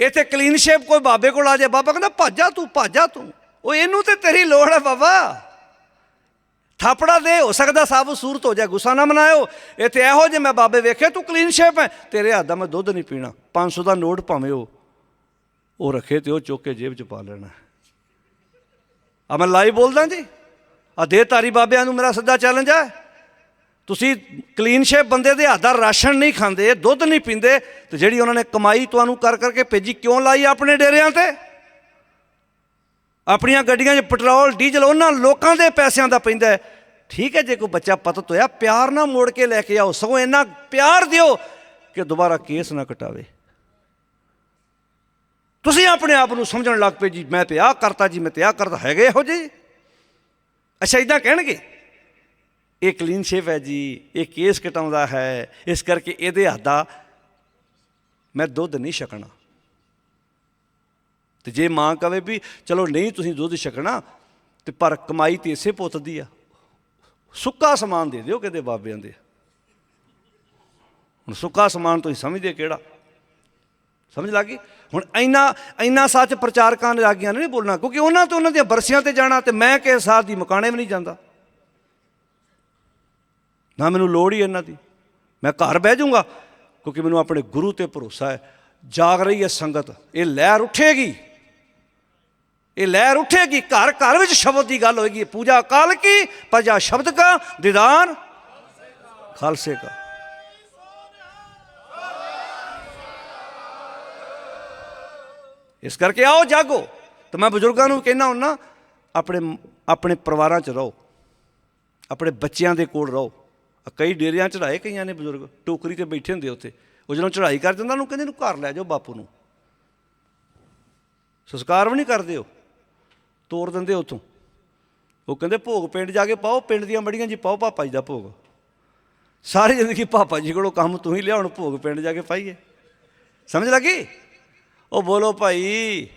ਇੱਥੇ clean shape ਕੋਈ ਬਾਬੇ ਕੋਲ ਆ ਜਾਏ, ਬਾਬਾ ਕਹਿੰਦਾ, ਭਾਜਾ ਤੂੰ ਭਾਜਾ ਤੂੰ। ਉਹ ਇਹਨੂੰ ਤੇ ਤੇਰੀ ਲੋੜ ਹੈ ਬਾਬਾ। ਥਾਪੜਾ ਦੇ, ਹੋ ਸਕਦਾ ਸਾਬੂ ਸੂਰਤ ਹੋ ਜਾਏ, ਗੁੱਸਾ ਨਾ ਮਨਾਇਓ। ਇੱਥੇ ਇਹੋ ਜੇ ਮੈਂ ਬਾਬੇ ਵੇਖੇ, ਤੂੰ ਕਲੀਨ ਸ਼ੇਪ ਹੈ, ਤੇਰੇ ਹੱਥ ਦਾ ਮੈਂ ਦੁੱਧ ਨਹੀਂ ਪੀਣਾ। 500 ਦਾ ਨੋਟ ਭਾਵੇਂ ਉਹ ਉਹ ਰੱਖੇ ਤੇ ਉਹ ਚੁੱਕ ਕੇ ਜੇਬ 'ਚ ਪਾ ਲੈਣਾ। ਆ ਮੈਂ ਲਾਈਵ ਬੋਲਦਾ ਜੀ। ਆ ਦੇ ਤਾਰੀ ਬਾਬਿਆਂ ਨੂੰ ਮੇਰਾ ਸਿੱਧਾ ਚੈਲੰਜ ਹੈ ਤੁਸੀਂ ਕਲੀਨ ਸ਼ੇਪ ਬੰਦੇ ਦੇ ਹੱਥ ਦਾ ਰਾਸ਼ਨ ਨਹੀਂ ਖਾਂਦੇ, ਦੁੱਧ ਨਹੀਂ ਪੀਂਦੇ, ਤੇ ਜਿਹੜੀ ਉਹਨਾਂ ਨੇ ਕਮਾਈ ਤੁਹਾਨੂੰ ਕਰ ਕਰਕੇ ਭੇਜੀ, ਕਿਉਂ ਲਾਈ ਆਪਣੇ ਡੇਰਿਆਂ ਤੇ? ਆਪਣੀਆਂ ਗੱਡੀਆਂ 'ਚ ਪੈਟਰੋਲ, ਡੀਜ਼ਲ, ਉਹਨਾਂ ਲੋਕਾਂ ਦੇ ਪੈਸਿਆਂ ਦਾ ਪੈਂਦਾ ਠੀਕ ਹੈ, ਜੇ ਕੋਈ ਬੱਚਾ ਪਤਤ ਹੋਇਆ, ਪਿਆਰ ਨਾਲ ਮੋੜ ਕੇ ਲੈ ਕੇ ਆਓ, ਸਗੋਂ ਇੰਨਾ ਪਿਆਰ ਦਿਓ ਕਿ ਦੁਬਾਰਾ ਕੇਸ ਨਾ ਕਟਾਵੇ। ਤੁਸੀਂ ਆਪਣੇ ਆਪ ਨੂੰ ਸਮਝਣ ਲੱਗ ਪਏ, ਜੀ, ਮੈਂ ਤੇ ਆਹ ਕਰਤਾ, ਜੀ, ਮੈਂ ਤੇ ਆਹ ਕਰਤਾ, ਹੈਗੇ ਇਹੋ ਜਿਹੇ? ਅੱਛਾ ਇਦਾਂ ਕਹਿਣਗੇ? ਇਹ ਕਲੀਨ ਸ਼ੇਪ ਹੈ ਜੀ, ਇਹ ਕੇਸ ਕਟਾਉਂਦਾ ਹੈ, ਇਸ ਕਰਕੇ ਇਹਦੇ ਹੱਥ ਦਾ ਮੈਂ ਦੁੱਧ ਨਹੀਂ ਛਕਣਾ। ਤੇ ਜੇ ਮਾਂ ਕਵੇ ਵੀ, ਚਲੋ ਨਹੀਂ ਤੁਸੀਂ ਦੁੱਧ ਛਕਣਾ, ਤੇ ਪਰ ਕਮਾਈ ਤੇ ਇਸੇ ਪੁੱਤ ਦੀ ਆ। ਸੁੱਕਾ ਸਮਾਨ ਦੇ ਦਿਓ ਕਿਤੇ ਬਾਬਿਆਂ ਦੇ। ਹੁਣ ਸੁੱਕਾ ਸਮਾਨ ਤੁਸੀਂ ਸਮਝਦੇ ਕਿਹੜਾ? ਸਮਝ ਲੱਗੀ ਹੁਣ ਇੰਨਾ ਇੰਨਾ ਸੱਚ ਪ੍ਰਚਾਰਕਾਂ ਨੇ ਰਾਗੀਆਂ ਨੇ ਨਹੀਂ ਬੋਲਣਾ, ਕਿਉਂਕਿ ਉਹਨਾਂ ਤੋਂ ਉਹਨਾਂ ਦੀਆਂ ਬਰਸੀਆਂ ਤੇ ਜਾਣਾ ਤੇ ਮੈਂ ਕਿਸੇ ਸਾਥ ਦੀ ਮਕਾਣੇ ਵੀ ਨਹੀਂ ਜਾਂਦਾ। ਨਾ ਮੈਨੂੰ ਲੋੜ ਹੀ ਇਹਨਾਂ ਦੀ। ਮੈਂ ਘਰ ਬਹਿ ਜਾਊਂਗਾ, ਕਿਉਂਕਿ ਮੈਨੂੰ ਆਪਣੇ ਗੁਰੂ ਤੇ ਭਰੋਸਾ ਹੈ। ਜਾਗ ਰਹੀ ਹੈ ਸੰਗਤ, ਇਹ ਲਹਿਰ ਉੱਠੇਗੀ। ਇਹ ਲਹਿਰ ਉੱਠੇਗੀ, ਘਰ ਘਰ ਵਿੱਚ ਸ਼ਬਦ ਦੀ ਗੱਲ ਹੋਏਗੀ। ਪੂਜਾ ਕਾਲ ਕੀ, ਪ੍ਰਜਾ ਸ਼ਬਦ ਕਾ, ਦੀਦਾਰ ਖਾਲਸੇ ਕਾ। ਇਸ ਕਰਕੇ ਆਓ, ਜਾਗੋ। ਤੇ ਮੈਂ ਬਜ਼ੁਰਗਾਂ ਨੂੰ ਕਹਿਣਾ ਹੁੰਨਾ, ਆਪਣੇ ਆਪਣੇ ਪਰਿਵਾਰਾਂ 'ਚ ਰਹੋ। ਆਪਣੇ ਬੱਚਿਆਂ ਦੇ ਕੋਲ ਰਹੋ। ਕਈ ਡੇਰਿਆਂ ਚੜਾਏ ਕਈਆਂ ਨੇ ਬਜ਼ੁਰਗ, ਟੋਕਰੀ ਤੇ ਬੈਠੇ ਹੁੰਦੇ ਉੱਥੇ। ਉਹ ਜਦੋਂ ਚੜਾਈ ਕਰ ਦਿੰਦਾ ਉਹਨੂੰ ਕਹਿੰਦੇ ਨੂੰ ਘਰ ਲੈ ਜਾਓ ਬਾਪੂ ਨੂੰ। ਸੰਸਕਾਰ ਵੀ ਨਹੀਂ ਕਰਦੇ ਉਹ। ਤੋੜ ਦਿੰਦੇ ਉੱਥੋਂ। ਉਹ ਕਹਿੰਦੇ ਭੋਗ ਪਿੰਡ ਜਾ ਕੇ ਪਾਓ, ਪਿੰਡ ਦੀਆਂ ਮੜੀਆਂ ਜੀ ਪਾਓ, ਪਾਪਾ ਜੀ ਦਾ ਭੋਗ। ਸਾਰੀ ਜ਼ਿੰਦਗੀ ਪਾਪਾ ਜੀ ਕੋਲੋਂ ਕੰਮ ਤੂੰ ਹੀ ਲਿਆ ਭੋਗ ਪਿੰਡ ਜਾ ਕੇ ਪਾਈਏ। ਸਮਝ ਲੱਗੀ? ਉਹ ਬੋਲੋ ਭਾਈ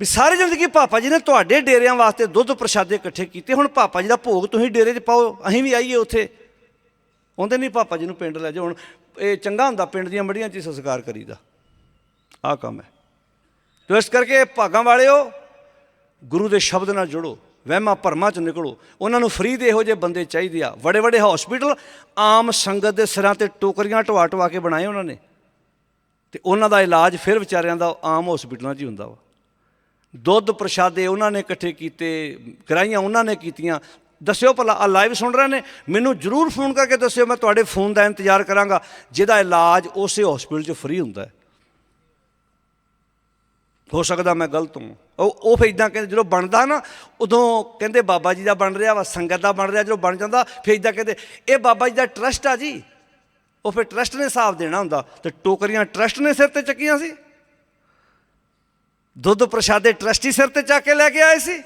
ਵੀ ਸਾਰੀ ਜ਼ਿੰਦਗੀ ਪਾਪਾ ਜੀ ਨੇ ਤੁਹਾਡੇ ਡੇਰਿਆਂ ਵਾਸਤੇ ਦੁੱਧ ਪ੍ਰਸ਼ਾਦੇ ਇਕੱਠੇ ਕੀਤੇ। ਹੁਣ ਪਾਪਾ ਜੀ ਦਾ ਭੋਗ ਤੁਸੀਂ ਡੇਰੇ 'ਚ ਪਾਓ, ਅਸੀਂ ਵੀ ਆਈਏ ਉੱਥੇ। ਉਹਦੇ ਨਹੀਂ ਪਾਪਾ ਜੀ ਨੂੰ ਪਿੰਡ ਲੈ ਜਾਓ। ਹੁਣ ਇਹ ਚੰਗਾ ਹੁੰਦਾ, ਪਿੰਡ ਦੀਆਂ ਮੜੀਆਂ 'ਚ ਹੀ ਸੰਸਕਾਰ ਕਰੀਦਾ। ਆਹ ਕੰਮ ਹੈ। ਤੋ ਇਸ ਕਰਕੇ ਭਾਗਾਂ ਵਾਲਿਓ, ਗੁਰੂ ਦੇ ਸ਼ਬਦ ਨਾਲ ਜੁੜੋ, ਵਹਿਮਾਂ ਭਰਮਾਂ ਚ ਨਿਕਲੋ। ਉਹਨਾਂ ਨੂੰ ਫ੍ਰੀ ਦੇ ਇਹੋ ਜਿਹੇ ਬੰਦੇ ਚਾਹੀਦੇ ਆ। ਵੱਡੇ ਵੱਡੇ ਹਸਪੀਟਲ ਆਮ ਸੰਗਤ ਦੇ ਸਿਰਾਂ ਤੇ ਟੋਕਰੀਆਂ ਢਵਾ ਢਵਾ ਕੇ ਬਣਾਏ ਉਹਨਾਂ ਨੇ। ਤੇ ਉਹਨਾਂ ਦਾ ਇਲਾਜ ਫਿਰ ਵਿਚਾਰਿਆਂ ਦਾ ਆਮ ਹਸਪੀਟਲਾਂ 'ਚ ਹੀ ਹੁੰਦਾ ਵਾ। ਦੁੱਧ ਪ੍ਰਸ਼ਾਦੇ ਉਹਨਾਂ ਨੇ ਇਕੱਠੇ ਕੀਤੇ ਕਰਾਈਆਂ ਉਹਨਾਂ ਨੇ ਕੀਤੀਆਂ। ਦੱਸਿਓ ਭਲਾ ਆ ਲਾਈਵ ਸੁਣ ਰਹੇ ਨੇ? ਮੈਨੂੰ ਜਰੂਰ ਫੋਨ ਕਰਕੇ ਦੱਸਿਓ, ਮੈਂ ਤੁਹਾਡੇ ਫੋਨ ਦਾ ਇੰਤਜ਼ਾਰ ਕਰਾਂਗਾ। ਜਿਹਦਾ ਇਲਾਜ ਉਸੇ ਹਸਪੀਟਲ 'ਚ ਫ੍ਰੀ ਹੁੰਦਾ ਹੈ। ਹੋ ਸਕਦਾ ਮੈਂ ਗਲਤ ਹਾਂ ਉਹ ਉਹ ਫਿਰ ਇਦਾਂ ਕਹਿੰਦੇ, ਜਦੋਂ ਬਣਦਾ ਨਾ, ਉਦੋਂ ਕਹਿੰਦੇ ਬਾਬਾ ਜੀ ਦਾ ਬਣ ਰਿਹਾ ਵਾ, ਸੰਗਤ ਦਾ ਬਣ ਰਿਹਾ, ਜਦੋਂ ਬਣ ਜਾਂਦਾ, ਫਿਰ ਇਦਾਂ ਕਹਿੰਦੇ, ਇਹ ਬਾਬਾ ਜੀ ਦਾ ਟਰਸਟ ਆ ਜੀ। ਉਹ ਫਿਰ ਟਰਸਟ ਨੇ ਹਿਸਾਬ ਦੇਣਾ ਹੁੰਦਾ। ਤੇ ਟੋਕਰੀਆਂ ਟਰਸਟ ਨੇ ਸਿਰ ਤੇ ਚੱਕੀਆਂ ਸੀ। ਦੁੱਧ ਪ੍ਰਸ਼ਾਦੇ ਟਰਸਟੀ ਸਿਰ ਤੇ ਚੱਕ ਕੇ ਲੈ ਕੇ ਆਏ ਸੀ।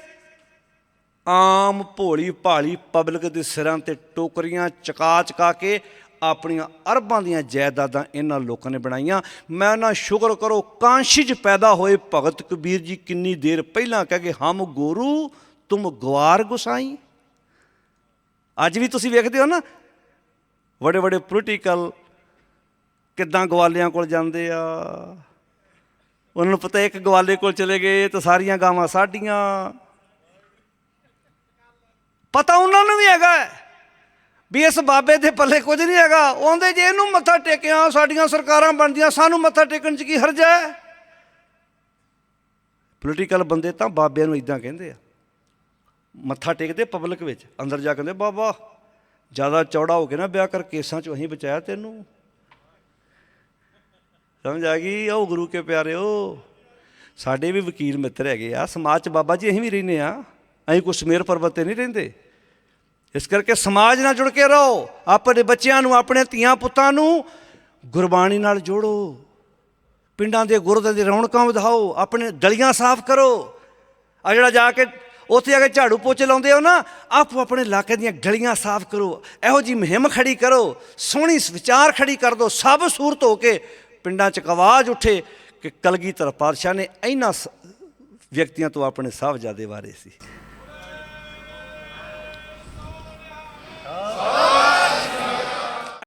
ਆਮ ਭੋਲੀ ਭਾਲੀ ਪਬਲਿਕ ਦੇ ਸਿਰਾਂ ਤੇ ਟੋਕਰੀਆਂ ਚਕਾ ਚਕਾ ਕੇ ਆਪਣੀਆਂ ਅਰਬਾਂ ਦੀਆਂ ਜਾਇਦਾਦਾਂ ਇਹਨਾਂ ਲੋਕਾਂ ਨੇ ਬਣਾਈਆਂ। ਮੈਂ ਨਾ ਸ਼ੁਕਰ ਕਰੋ, ਕਾਂਸ਼ੀ 'ਚ ਪੈਦਾ ਹੋਏ ਭਗਤ ਕਬੀਰ ਜੀ ਕਿੰਨੀ ਦੇਰ ਪਹਿਲਾਂ ਕਹਿ ਕੇ ਹਮ ਗੁਰੂ, ਤੁਮ ਗਵਾਰ ਗੁਸਾਈ। ਅੱਜ ਵੀ ਤੁਸੀਂ ਵੇਖਦੇ ਹੋ ਨਾ, ਵੱਡੇ ਵੱਡੇ ਪੋਲੀਟੀਕਲ ਕਿੱਦਾਂ ਗਵਾਲਿਆਂ ਕੋਲ ਜਾਂਦੇ ਆ। ਉਹਨਾਂ ਨੂੰ ਪਤਾ ਇੱਕ ਗਵਾਲੇ ਕੋਲ ਚਲੇ ਗਏ ਤਾਂ ਸਾਰੀਆਂ ਗਾਵਾਂ ਸਾਡੀਆਂ। ਪਤਾ ਉਹਨਾਂ ਨੂੰ ਵੀ ਹੈਗਾ ਵੀ ਇਸ ਬਾਬੇ ਦੇ ਪੱਲੇ ਕੁਝ ਨਹੀਂ ਹੈਗਾ। ਉਹਦੇ ਜੇ ਇਹਨੂੰ ਮੱਥਾ ਟੇਕਿਆ, ਸਾਡੀਆਂ ਸਰਕਾਰਾਂ ਬਣਦੀਆਂ ਸਾਨੂੰ ਮੱਥਾ ਟੇਕਣ 'ਚ ਕੀ ਹਰਜ ਹੈ? ਪੋਲੀਟੀਕਲ ਬੰਦੇ ਤਾਂ ਬਾਬਿਆਂ ਨੂੰ ਇਦਾਂ ਕਹਿੰਦੇ ਆ। ਮੱਥਾ ਟੇਕਦੇ ਪਬਲਿਕ ਵਿੱਚ, ਅੰਦਰ ਜਾ ਕਹਿੰਦੇ, ਬਾਬਾ, ਜ਼ਿਆਦਾ ਚੌੜਾ ਹੋ ਕੇ ਨਾ ਵਿਆਹ ਕਰ, ਕੇਸਾਂ 'ਚੋਂ ਅਸੀਂ ਬਚਾਇਆ ਤੈਨੂੰ। ਸਮਝ ਆ ਗਈ? ਉਹ ਗੁਰੂ ਕੇ ਪਿਆਰਿਓ, ਸਾਡੇ ਵੀ ਵਕੀਲ ਮਿੱਤਰ ਹੈਗੇ ਆ। ਸਮਾਜ 'ਚ ਬਾਬਾ ਜੀ ਅਸੀਂ ਵੀ ਰਹਿੰਦੇ ਆ। ਅਸੀਂ ਕੋਈ ਸਮੇਰ ਪਰਬਤ ਤੇ ਨਹੀਂ ਰਹਿੰਦੇ। ਇਸ ਕਰਕੇ ਸਮਾਜ ਨਾਲ ਜੁੜ ਕੇ ਰਹੋ। ਆਪਣੇ ਬੱਚਿਆਂ ਨੂੰ, ਆਪਣੇ ਧੀਆਂ ਪੁੱਤਾਂ ਨੂੰ ਗੁਰਬਾਣੀ ਨਾਲ ਜੋੜੋ। ਪਿੰਡਾਂ ਦੇ ਗੁਰਦਾਂ ਦੀ ਰੌਣਕਾਂ ਵਧਾਓ। ਆਪਣੇ ਗਲੀਆਂ ਸਾਫ਼ ਕਰੋ। ਆ ਜਿਹੜਾ ਜਾ ਕੇ ਉੱਥੇ ਆ ਕੇ ਝਾੜੂ ਪੋਚੇ ਲਾਉਂਦੇ ਹੋ ਨਾ, ਆਪੋ ਆਪਣੇ ਇਲਾਕੇ ਦੀਆਂ ਗਲੀਆਂ ਸਾਫ਼ ਕਰੋ। ਇਹੋ ਜੀ ਮੁਹਿੰਮ ਖੜੀ ਕਰੋ। ਸੋਹਣੀ ਵਿਚਾਰ ਖੜੀ ਕਰ ਦਿਓ ਸਭ ਸੂਰਤ ਹੋ ਕੇ ਪਿੰਡਾਂ 'ਚ ਇੱਕ ਆਵਾਜ਼ ਉੱਠੇ ਕਿ ਕਲਗੀਧਰ ਪਾਤਸ਼ਾਹ ਨੇ ਇਹਨਾਂ ਸ- ਵਿਅਕਤੀਆਂ ਤੋਂ ਆਪਣੇ ਸਾਹਿਬਜ਼ਾਦੇ ਵਾਰੇ ਸੀ।